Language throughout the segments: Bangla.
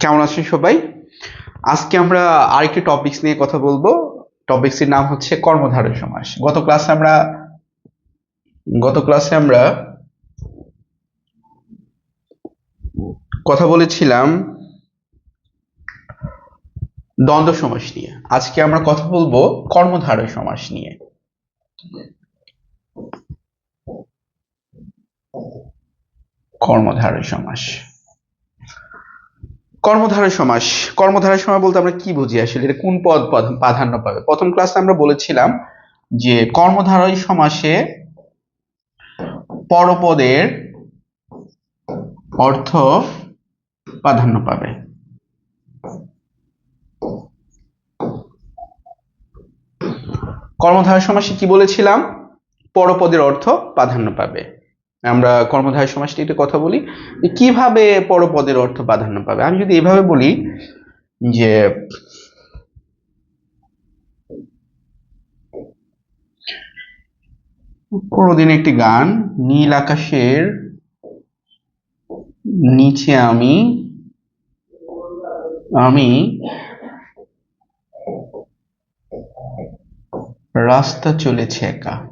কেমন আছেন সবাই? আজকে আমরা আরেকটি টপিকস নিয়ে কথা বলব। টপিকসের নাম হচ্ছে কর্মধারয় সমাস গত ক্লাসে আমরা, গত ক্লাসে আমরা কথা বলেছিলাম দ্বন্দ্ব সমাস নিয়ে। আজকে আমরা কথা বলব কর্মধারয় সমাস নিয়ে। কর্মধারয় সমাস। কর্মধারয় সমাস। কর্মধারয় সমাস বলতে আমরা কি বুঝি আসলে? এটা কোন পদ প্রাধা- প্রাধান্য পাবে? প্রথম ক্লাসে আমরা বলেছিলাম যে কর্মধারয় সমাসে পরপদের অর্থ প্রাধান্য পাবে। কর্মধারয় সমাসে কি বলেছিলাম? পরপদের অর্থ প্রাধান্য পাবে। আমরা কর্মধারয় একটু কথা বলি কীভাবে পরপদের অর্থ প্রাধান্য পাবে? আমি যদি এভাবে বলি যে কোনোদিন একটি গান, নীল আকাশের নিচে আমি আমি রাস্তা চলেছে একা।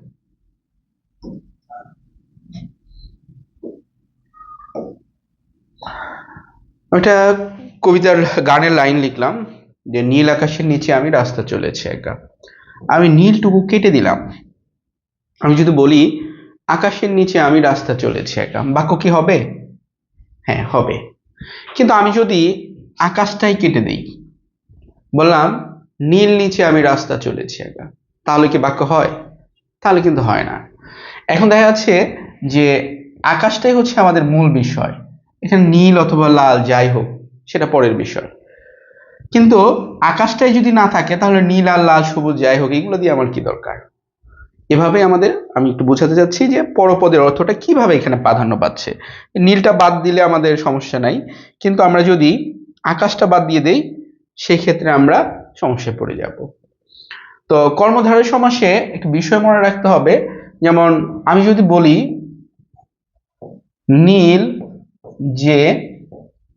ওটা কবিতার গানের লাইন লিখলাম যে, নীল আকাশের নিচে আমি রাস্তা চলেছে একা। আমি নীলটুকু কেটে দিলাম। আমি যদি বলি, আকাশের নিচে আমি রাস্তা চলেছি একা। বাক্য কি হবে? হ্যাঁ হবে। কিন্তু আমি যদি আকাশটাই কেটে দিই, বললাম, নীল নিচে আমি রাস্তা চলেছি একা। তাহলে কি বাক্য হয়? তাহলে কিন্তু হয় না। এখন দেখা যাচ্ছে যে, আকাশটাই হচ্ছে আমাদের মূল বিষয়। এখানে নীল অথবা লাল যাই হোক, সেটা পরের বিষয়। কিন্তু আকাশটাই যদি না থাকে, তাহলে নীল আর লাল, সবুজ যাই হোক, এগুলো দিয়ে আমার কি দরকার? এভাবে আমাদের, আমি একটু বোঝাতে চাচ্ছি যে পরপদের অর্থটা কীভাবে এখানে প্রাধান্য পাচ্ছে। নীলটা বাদ দিলে আমাদের সমস্যা নাই, কিন্তু আমরা যদি আকাশটা বাদ দিয়ে দেই সেই ক্ষেত্রে আমরা সমস্যায় পড়ে যাব। তো কর্মধারয় সমাসে একটু বিষয় মনে রাখতে হবে, যেমন আমি যদি বলি, নীল যে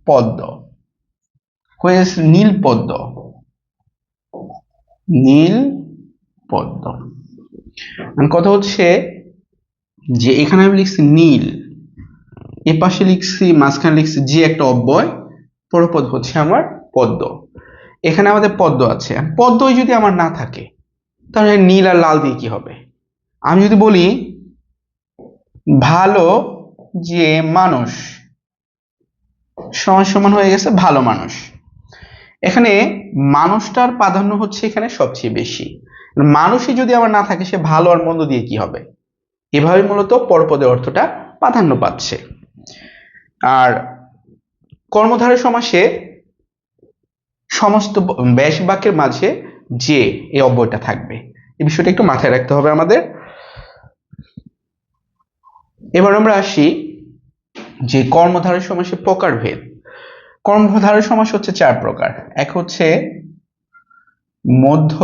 পদ্ম। নীল পদ্ম। নীল পদ্ম। আর কথা হচ্ছে? যে এখানে আমি লিখছি নীল, এ পাশে লিখছি, মাঝখানে লিখছি যে একটা অব্যয়, পরপদ হচ্ছে আমার পদ্ম। এখানে আমাদের পদ্ম আছে। পদ্মই যদি আমার না থাকে, তাহলে নীল আর লাল দিয়ে কি হবে? আমি যদি বলি, ভালো যে মানুষ সমান সমান হয়ে গেছে, ভালো মানুষ। এখানে মানুষটার প্রাধান্য হচ্ছে এখানে সবচেয়ে বেশি। মানুষই যদি আবার না থাকে, সে ভালো আর মন্দ দিয়ে কি হবে? এভাবে মূলত পরপদের অর্থটা প্রাধান্য পাচ্ছে। আর কর্মধারয় সমাসে সমস্ত ব্যাস বাক্যের মাঝে যে এই অব্যয়টা থাকবে, এই বিষয়টা একটু মাথায় রাখতে হবে আমাদের। এবার আমরা আসি যে কর্মধারয় সমাসের প্রকারভেদ। কর্মধারয় সমাস হচ্ছে চার প্রকার। এক হচ্ছে মধ্য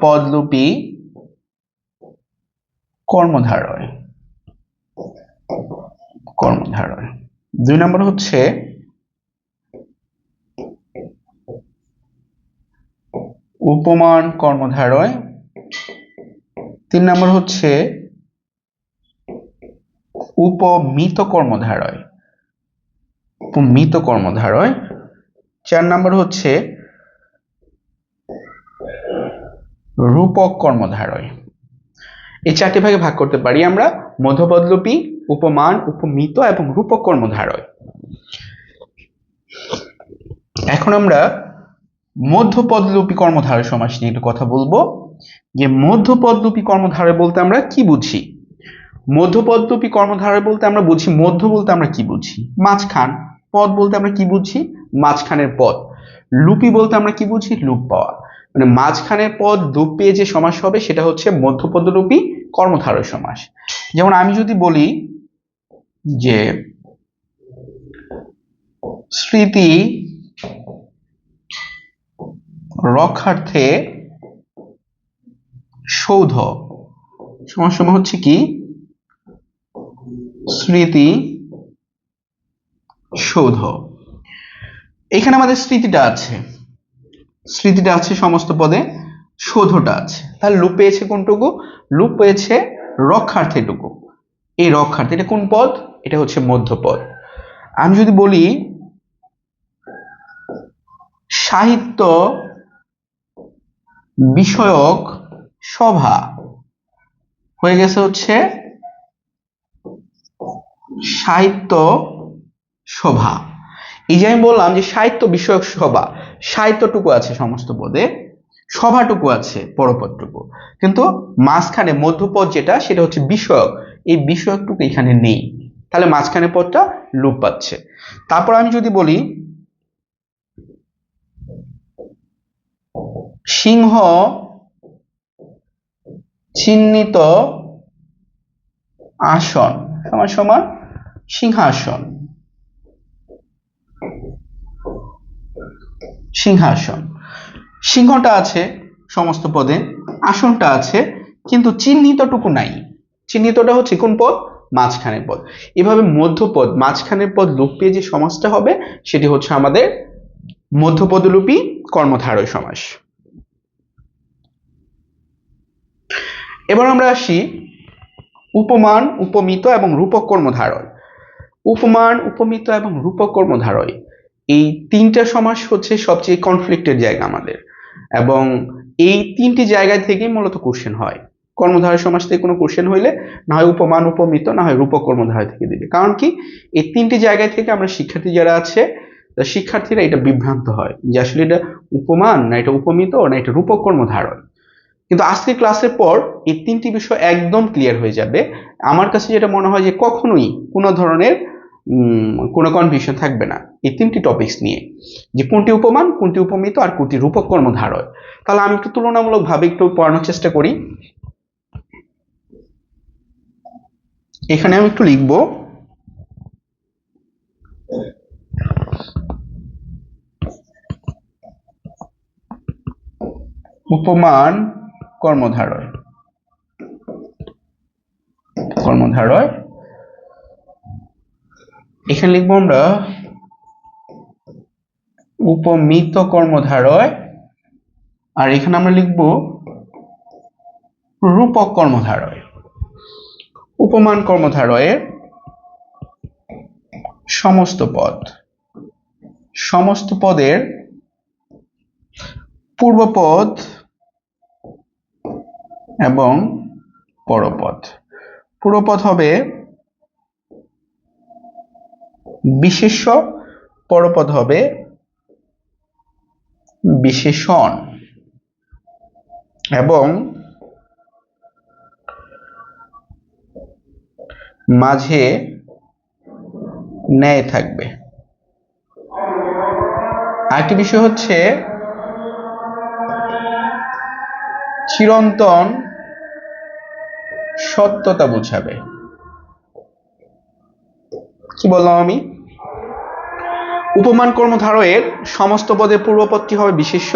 পদলুপি কর্মধারয়। কর্মধারয়। দুই নম্বর হচ্ছে উপমান কর্মধারয়। তিন নম্বর হচ্ছে উপমিত কর্মধারয় উপমিত কর্মধারয় চার নম্বর হচ্ছে রূপক কর্মধারয় এই চারটি ভাগে ভাগ করতে পারি আমরা। মধ্যপদলোপী উপমান, উপমিত এবং রূপক কর্মধারয় এখন আমরা মধ্যপদলোপী কর্মধারয় সমাস নিয়ে একটু কথা বলব। যে মধ্যপদলোপী কর্মধারয় বলতে আমরা কি বুঝি? মধ্যপদলোপী কর্মধারয় বলতে আমরা বুঝি, মধ্য বলতে আমরা কি বুঝি? মাঝখান, পদ বলতে আমরা কি বুঝি? মাঝখানের পদ। লুপি বলতে আমরা কি বুঝি? লুপ পাওয়া। মানে মাঝখানের পদ লুপ পেয়ে যে সমাস হবে, সেটা হচ্ছে মধ্যপদলুপী কর্মধারয় সমাস। যেমন আমি যদি বলি যে স্মৃতি রক্ষার্থে সৌধ, সমাস হচ্ছে কি? স্মৃতি সৌধ এখানে আমাদের স্মৃতিটা আছে। স্মৃতিটা আছে সমস্ত পদে, শোধটা আছে। তাহলে লুপ পেয়েছে কোনটুকু? লুপ পেয়েছে রক্ষার্থীটুকু। এই রক্ষার্থে, এটা কোন পদ? এটা হচ্ছে মধ্যপদ। আমি যদি বলি, সাহিত্য বিষয়ক সভা হয়ে গেছে হচ্ছে সাহিত্য সভা। এই যে আমি বললাম যে সাহিত্য বিষয়ক সভা, সাহিত্যটুকু আছে সমস্ত পদে, সভাটুকু আছে, পরপদটুকু। কিন্তু মাঝখানে মধ্যপদ যেটা, সেটা হচ্ছে বিষয়ক। এই বিষয়কটুকু এখানে নেই। তাহলে মাঝখানে পদটা লুপ পাচ্ছে। তারপর আমি যদি বলি, সিংহ চিহ্নিত আসন, সমান সমান সিংহাসন। সিংহাসন। সিংহটা আছে সমস্ত পদে, আসনটা আছে, কিন্তু চিহ্নিতটুকু নাই। চিহ্নিতটা হচ্ছে কোন পদ? মাঝখানের পদ। এভাবে মধ্যপদ, মাঝখানের পদ লোপ পেয়ে যে সমাসটা হবে, সেটি হচ্ছে আমাদের মধ্যপদলুপী কর্মধারয় সমাস। এবার আমরা আসি উপমান, উপমিত এবং রূপক কর্মধারয়। উপমান, উপমিত এবং রূপক কর্মধারয়। এই তিনটা সমাস হচ্ছে সবচেয়ে কনফ্লিক্টের জায়গা আমাদের। এবং এই তিনটি জায়গা থেকেই মূলত কোশ্চেন হয়। কর্মধারয় সমাস থেকে কোনো কোশ্চেন হইলে না হয় উপমান, উপমিত, না হয় রূপক কর্মধারয় থেকে দিবে। কারণ কি? এই তিনটি জায়গায় থেকে আমরা শিক্ষার্থী যারা আছে শিক্ষার্থীরা এটা বিভ্রান্ত হয় যে আসলে এটা উপমান, না এটা উপমিত, না এটা রূপক কর্মধারয়। কিন্তু আজকে ক্লাসের পর এই তিনটি বিষয় একদম ক্লিয়ার হয়ে যাবে। আমার কাছে যেটা মনে হয় যে কখনোই কোনো ধরনের কোনো কনফিউশন থাকবে না। এই তিনটি টপিকস নিয়ে। যে কোনটি উপমান, কোনটি উপমিত, আর কোনটি রূপক কর্মধারয় তাহলে আমি একটু তুলনামূলকভাবে একটু পড়ানোর চেষ্টা করি। এখানে আমি একটু লিখব। উপমান কর্মধারয় কর্মধারয় এখানে লিখব আমরা উপমিত কর্মধারয়, আর এখানে আমরা লিখব রূপক কর্মধারয়। উপমান কর্মধারয়ের সমস্ত পদ। সমস্ত পদের পূর্বপদ এবং পরপদ। পূর্বপদ হবে বিশেষ্য পরপদ হবে বিশেষণ। এবং মাঝে ন্যায় থাকবে। আরেকটি বিষয় হচ্ছে চিরন্তন সত্যতা বোঝাবে। কি বললাম আমি? উপমান কর্মধারয়ের সমস্ত পদে পূর্বপদটি হবে বিশেষ্য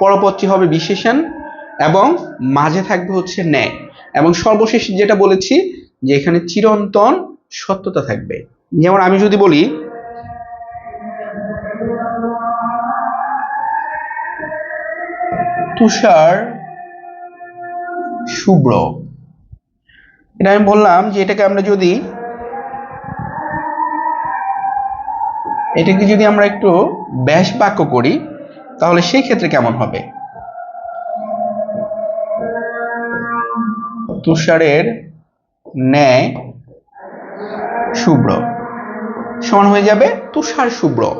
পরপদটি হবে বিশেষণ, এবং মাঝে থাকবে হচ্ছে ন্যায়। এবং সর্বশেষ যেটা বলেছি, যে এখানে চিরন্তন সত্যতা থাকবে। যেমন আমি যদি বলি, তুষার শুভ্র। এটা আমি বললাম যে এটাকে আমরা যদি এটাকে যদি আমরা একটু ব্যাস বাক্য করি, তাহলে সেই ক্ষেত্রে কেমন হবে? তুষারের ন্যায় শুভ্র। সমান হয়ে যাবে তুষার শুভ্র।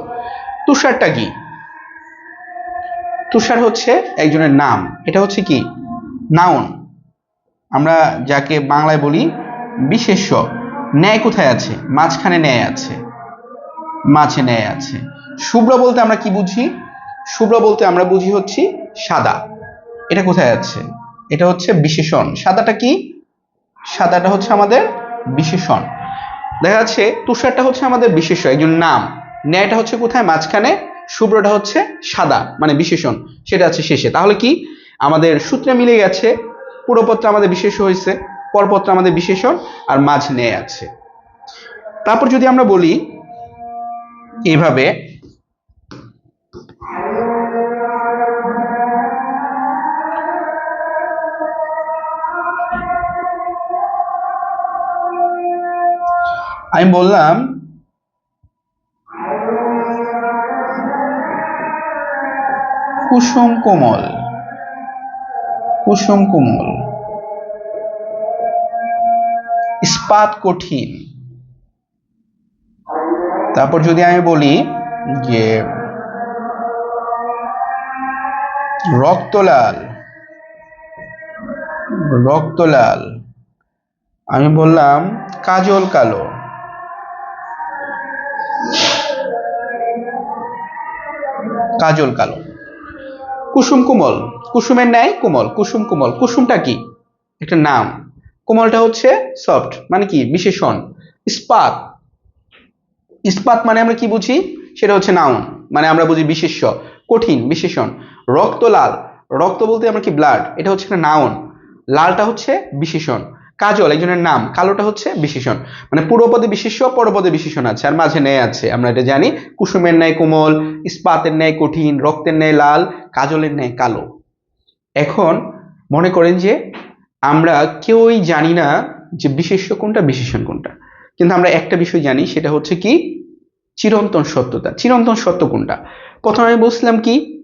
তুষারটা কি? তুষার হচ্ছে একজনের নাম। এটা হচ্ছে কি? নাউন। আমরা যাকে বাংলায় বলি বিশেষ্য। ন্যায় কোথায় আছে? মাঝখানে ন্যায় আছে। মাঝে ন্যায় আছে। শুভ্র বলতে আমরা কি বুঝি? শুভ্র বলতে আমরা বুঝি হচ্ছে সাদা। এটা কোথায় আছে? এটা হচ্ছে বিশেষণ। সাদাটা কি? সাদাটা হচ্ছে আমাদের বিশেষণ। দেখা যাচ্ছে তুষারটা হচ্ছে আমাদের বিশেষ একজন নাম। ন্যায়টা হচ্ছে কোথায়? মাঝখানে। শুভ্রটা হচ্ছে সাদা মানে বিশেষণ। সেটা আছে শেষে। তাহলে কি? আমাদের সূত্রে মিলে গেছে পুরোপত্র আমাদের বিশেষ হয়েছে পরপত্র আমাদের বিশেষণ, আর মাঝ ন্যায় আছে। তারপর যদি আমরা বলি এইভাবে আমি বললাম কুসুম কোমল কুসুম কোমল ইস্পাত কঠিন। তারপর যদি আমি বলি যে রক্তলাল রক্তলাল, আমি বললাম কাজল কালো। কাজল কালো। কুসুম কুমল, কুসুমের ন্যায় কোমল, কুসুম কোমল, কুসুমটা কি? একটা নাম। কোমলটা হচ্ছে সফট মানে কি? বিশেষণ। ইস্পাত ইস্পাত মানে আমরা কি বুঝি? সেটা হচ্ছে নাউন মানে আমরা বুঝি বিশেষ্য, কঠিন, বিশেষণ। রক্ত লাল, রক্ত বলতে আমরা কি ব্লাড এটা হচ্ছে একটা নাউন লালটা হচ্ছে বিশেষণ। কাজল একজনের নাম, কালোটা হচ্ছে বিশেষণ। মানে পূর্বপদে বিশেষ্য পরপদে বিশেষণ আছে, আর মাঝে ন্যায় আছে। আমরা এটা জানি, কুসুমের ন্যায় কোমল, ইস্পাতের ন্যায় কঠিন, রক্তের ন্যায় লাল, কাজলের ন্যায় কালো। এখন মনে করেন যে আমরা কেউই জানি না যে বিশেষ্য কোনটা, বিশেষণ কোনটা। কিন্তু আমরা একটা বিষয় জানি, সেটা হচ্ছে কি? চিরন্তন সত্যতা। চিরন্তন সত্য কোনটা? প্রথমে আমি বলছিলাম কি?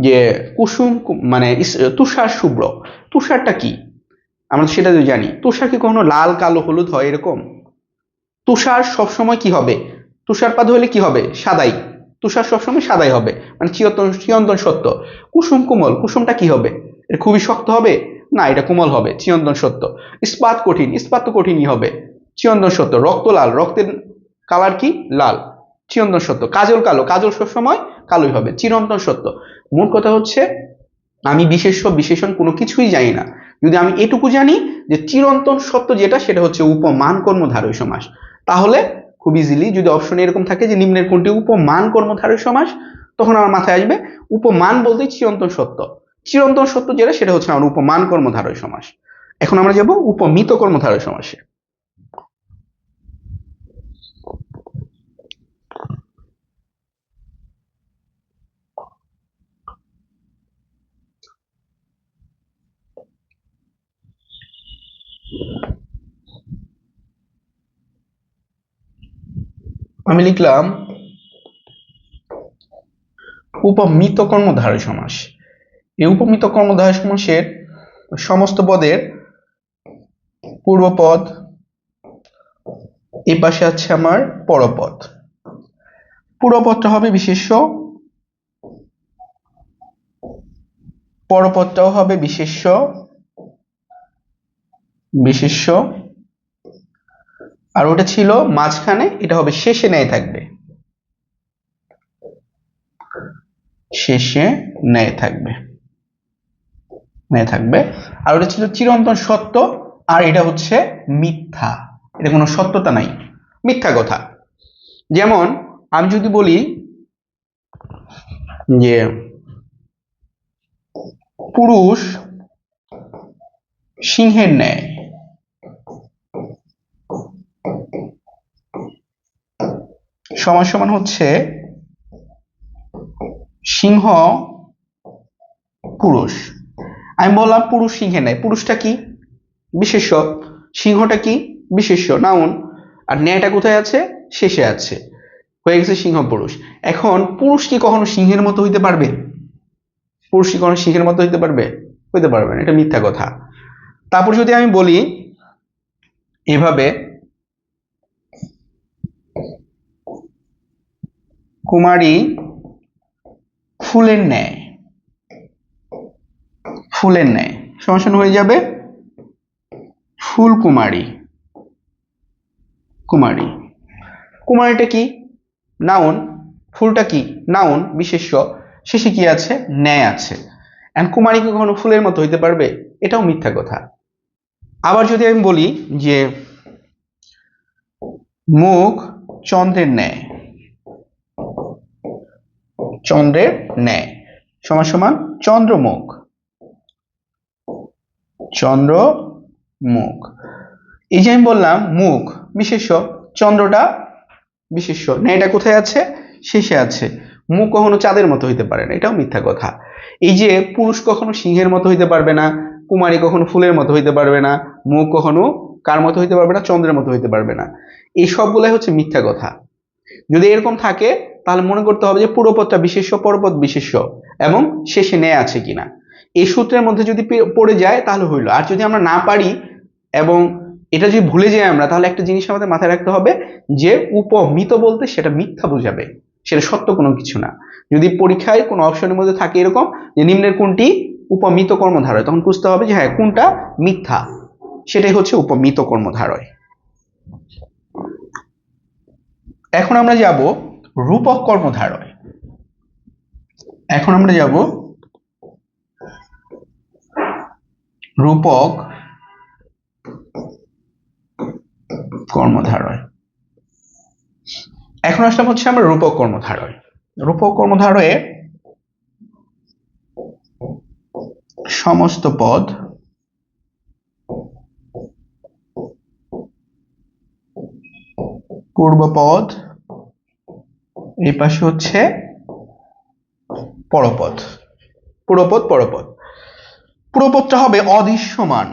যে কুসুম মানে তুষার শুভ্র। তুষারটা কি? আমরা সেটা তো জানি। তুষার কি কখনো লাল, কালো, হলুদ হয় এরকম? তুষার সবসময় কি হবে? তুষারপাত হলে কি হবে? সাদাই। তুষার সবসময় সাদাই হবে। মানে চিরন্তন চিরন্তন সত্য। কুসুম কোমল, কুসুমটা কি হবে? এটা খুবই শক্ত হবে? না, এটা কোমল হবে। চিরন্তন সত্য। ইস্পাত কঠিন, ইস্পাত তো কঠিনই হবে। চিরন্তন সত্য। রক্ত লাল। রক্তের কালার কি? লাল। চিরন্তন সত্য। কাজল কালো। কাজল সবসময় কালোই হবে। চিরন্তন সত্য। মূল কথা হচ্ছে, আমি বিশেষ্য, বিশেষণ কোনো কিছুই জানি না। যদি আমি এটুকু জানি যে চিরন্তন সত্য যেটা, সেটা হচ্ছে উপমান কর্মধারয় সমাস। তাহলে খুব ইজিলি যদি অপশন এরকম থাকে যে নিম্নের কোনটি উপমান কর্মধারয় সমাস, তখন আমার মাথায় আসবে উপমান বলতে চিরন্তন সত্য। চিরন্তন সত্য যেটা, সেটা হচ্ছে আমার উপমান কর্মধারয় সমাস। এখন আমরা যাব উপমিত কর্মধারয় সমাসে। আমি লিখলাম, উপমিত কর্মধারয় সমাস। এই উপমিত কর্মধারয় সমাসের সমস্ত পদের পূর্বপদ এই পাশে আছে আমার পরপদ। পূর্বপদটা হবে বিশেষ্য, পরপদটাও হবে বিশেষ্য বিশেষ্য আর ওটা ছিল মাঝখানে, এটা হবে শেষে ন্যায় থাকবে। শেষে ন্যায় থাকবে। ন্যায় থাকবে। আর ওটা ছিল চিরন্তন সত্য, আর এটা হচ্ছে মিথ্যা। এটা কোনো সত্যতা নাই। মিথ্যা কথা। যেমন, আমি যদি বলি যে পুরুষ সিংহের ন্যায়। সমান সমান হচ্ছে সিংহ পুরুষ। আমি বললাম পুরুষ সিংহের ন্যায়। পুরুষটা কি? বিশেষ্য। সিংহটা কি? বিশেষ্য। নাউন। আর ন্যায়টা কোথায় আছে? শেষে আছে। হয়ে গেছে সিংহ পুরুষ। এখন পুরুষ কি কখনো সিংহের মতো হইতে পারবে? পুরুষ কি কখনো সিংহের মতো হইতে পারবে? হইতে পারবে না। এটা মিথ্যা কথা। তারপর যদি আমি বলি, এভাবে কুমারী ফুলের ন্যায়। ফুলের ন্যায়। সমাসন হয়ে যাবে ফুল কুমারী। কুমারী। কুমারীটা কি? নাউন। ফুলটা কি? নাউন, বিশেষ্য। শেষে কি আছে? ন্যায় আছে। এন্ড কুমারী কি কখনো ফুলের মতো হইতে পারবে? এটাও মিথ্যা কথা। আবার যদি আমি বলি যে মুখ চন্দ্রের ন্যায় চন্দ্রের ন্যায়। সমান সমান চন্দ্রমুখ। চন্দ্র মুখ এই যে আমি বললাম মুখ, বিশেষ্য, চন্দ্রটা বিশেষ্য। ন্যায়টা কোথায় আছে? শেষে আছে। মুখ কখনো চাঁদের মতো হইতে পারে না, এটাও মিথ্যা কথা। এই যে পুরুষ কখনো সিংহের মতো হইতে পারবে না, কুমারী কখনো ফুলের মতো হইতে পারবে না, মুখ কখনো কার মতো হইতে পারবে না? চন্দ্রের মতো হইতে পারবে না। এই সবগুলাই হচ্ছে মিথ্যা কথা। যদি এরকম থাকে তাহলে মনে করতে হবে যে পুরোপদটা বিশেষ্য পরপদ বিশেষ্য এবং শেষে ন্যায় আছে কিনা। এই সূত্রের মধ্যে যদি পড়ে যায় তাহলে হইল। আর যদি আমরা না পারি এবং এটা যদি ভুলে যাই আমরা, তাহলে একটা জিনিস আমাদের মাথায় রাখতে হবে যে উপমিত বলতে সেটা মিথ্যা বোঝাবে। সেটা সত্য কোনো কিছু না। যদি পরীক্ষায় কোনো অপশনের মধ্যে থাকে এরকম যে নিম্নের কোনটি উপমিত কর্মধারয়, তখন বুঝতে হবে যে হ্যাঁ কোনটা মিথ্যা। সেটাই হচ্ছে উপমিত কর্মধারয়। এখন আমরা যাব রূপক কর্মধারয়। এখন আমরা যাব রূপক কর্মধারয়। এখন আসলাম হচ্ছে আমরা রূপক কর্মধারয়। রূপক কর্মধারয়ে সমস্ত পদ পূর্বপদ এই পাশে হচ্ছে পরপথ। পুরোপদ পরপথ। পুরোপদটা হবে অদৃশ্যমান।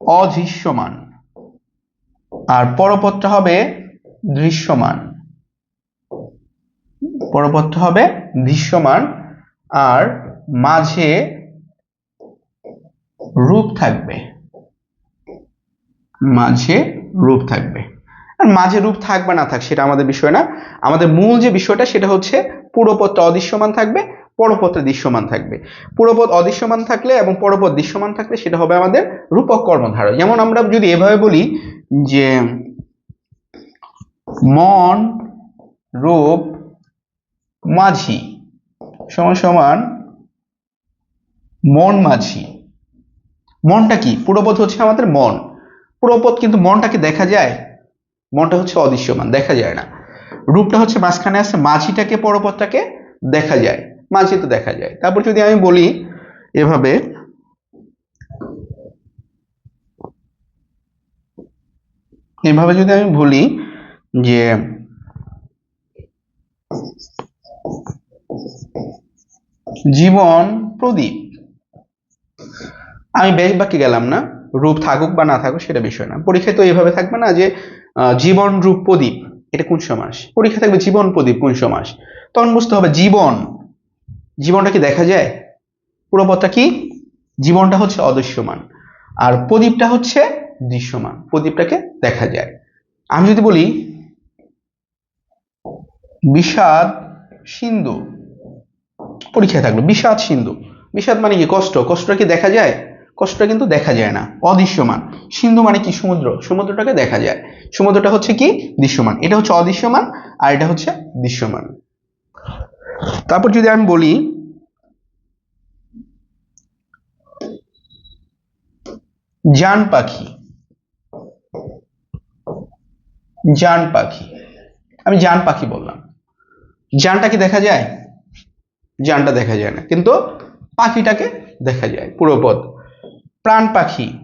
অদৃশ্যমান। আর পরপদটা হবে দৃশ্যমান। পরপথটা হবে দৃশ্যমান। আর মাঝে রূপ থাকবে। মাঝে রূপ থাকবে। আর মাঝে রূপ থাক বা না থাক, সেটা আমাদের বিষয় না। আমাদের মূল যে বিষয়টা, সেটা হচ্ছে পুরোপদটা অদৃশ্যমান থাকবে পরপদটা দৃশ্যমান থাকবে। পুরোপথ অদৃশ্যমান থাকলে এবং পরপদ দৃশ্যমান থাকলে সেটা হবে আমাদের রূপক কর্মধারয় যেমন আমরা যদি এভাবে বলি যে মন, রূপ, মাঝি, সমান সমান মন, মাঝি। মনটা কি? পুরোপথ হচ্ছে আমাদের মন। পুরোপথ কিন্তু মনটাকে দেখা যায় মনটা হচ্ছে অদৃশ্যমান, দেখা যায় না। রূপটা হচ্ছে মাঝখানে আছে, মাঝিটাকে পরপদটাকে দেখা যায়, মাঝি তো দেখা যায়। তারপর যদি আমি বলি এভাবে এভাবে যদি আমি বলি যে, জীবন প্রদীপ। আমি বেশ বাকি গেলাম না, রূপ থাকুক বা না থাকুক সেটা বিষয় না। পরীক্ষায় তো এইভাবে থাকবে না যে জীবন রূপ প্রদীপ। এটা কোন সমাস? পরীক্ষা থাকবে জীবন প্রদীপ কোন সমাস? তখন বুঝতে হবে জীবন। জীবনটা কি দেখা যায়? পুরো পথটা কি? জীবনটা হচ্ছে অদৃশ্যমান। আর প্রদীপটা হচ্ছে দৃশ্যমান। প্রদীপটাকে দেখা যায়। আমি যদি বলি, বিষাদ সিন্ধু। পরীক্ষায় থাকল, বিষাদ সিন্ধু। বিষাদ মানে কি? কষ্ট। কষ্টটা কি দেখা যায়? কষ্টটা কিন্তু দেখা যায় না, অদৃশ্যমান। সিন্ধু মানে কি? সমুদ্র। সমুদ্রটাকে দেখা যায়। সমুদ্রটা হচ্ছে কি? দৃশ্যমান। এটা হচ্ছে অদৃশ্যমান আর এটা হচ্ছে দৃশ্যমান। তারপর যদি আমি বলি জান পাখি। জান পাখি। আমি জান পাখি বললাম। জানটা কি দেখা যায়? জানটা দেখা যায় না। কিন্তু পাখিটাকে দেখা যায়। পুরো পদ প্রাণ পাখি।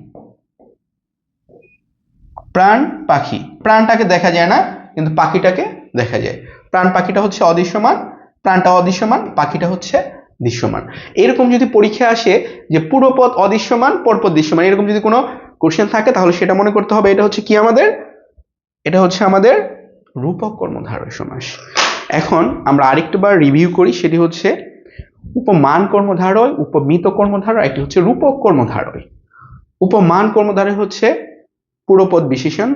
প্রাণ পাখি। প্রাণটাকে দেখা যায় না, কিন্তু পাখিটাকে দেখা যায়। প্রাণ পাখিটা হচ্ছে অদৃশ্যমান, প্রাণটা অদৃশ্যমান, পাখিটা হচ্ছে দৃশ্যমান। এরকম যদি পরীক্ষা আসে যে পুরোপদ অদৃশ্যমান পরপদ দৃশ্যমান, এরকম যদি কোনো কোশ্চেন থাকে, তাহলে সেটা মনে করতে হবে, এটা হচ্ছে কি আমাদের? এটা হচ্ছে আমাদের রূপক কর্মধারয় সমাস। এখন আমরা আরেকটুবার রিভিউ করি, সেটি হচ্ছে উপমান কর্মধারয়, উপমিত কর্মধারয়, একটি হচ্ছে রূপক কর্মধারয়। উপমান কর্মধারয় হচ্ছে পুরোপদ বিশেষণ,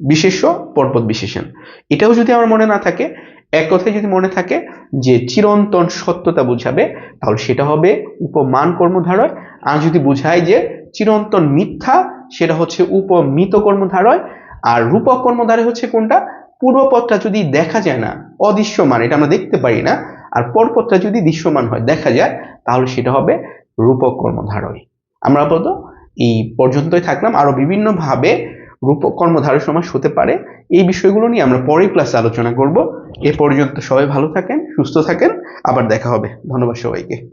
বিশেষ্য, পরপদ বিশেষণ। এটাও যদি আমার মনে না থাকে, এক কথায় যদি মনে থাকে যে চিরন্তন সত্যতা বুঝাবে, তাহলে সেটা হবে উপমান কর্মধারয়। আর যদি বুঝায় যে চিরন্তন মিথ্যা, সেটা হচ্ছে উপমিত কর্মধারয়। আর রূপক কর্মধারয় হচ্ছে কোনটা? পূর্বপদটা যদি দেখা যায় না, অদৃশ্যমান, এটা আমরা দেখতে পারি না আর পরপরটা যদি দৃশ্যমান হয়, দেখা যায়, তাহলে সেটা হবে রূপক কর্মধারয়। আমরা আপাতত এই পর্যন্তই থাকলাম। আরও বিভিন্নভাবে রূপক কর্মধারয় সমাস হতে পারে। এই বিষয়গুলো নিয়ে আমরা পরের ক্লাসে আলোচনা করব। এ পর্যন্ত সবাই ভালো থাকেন, সুস্থ থাকেন। আবার দেখা হবে। ধন্যবাদ সবাইকে।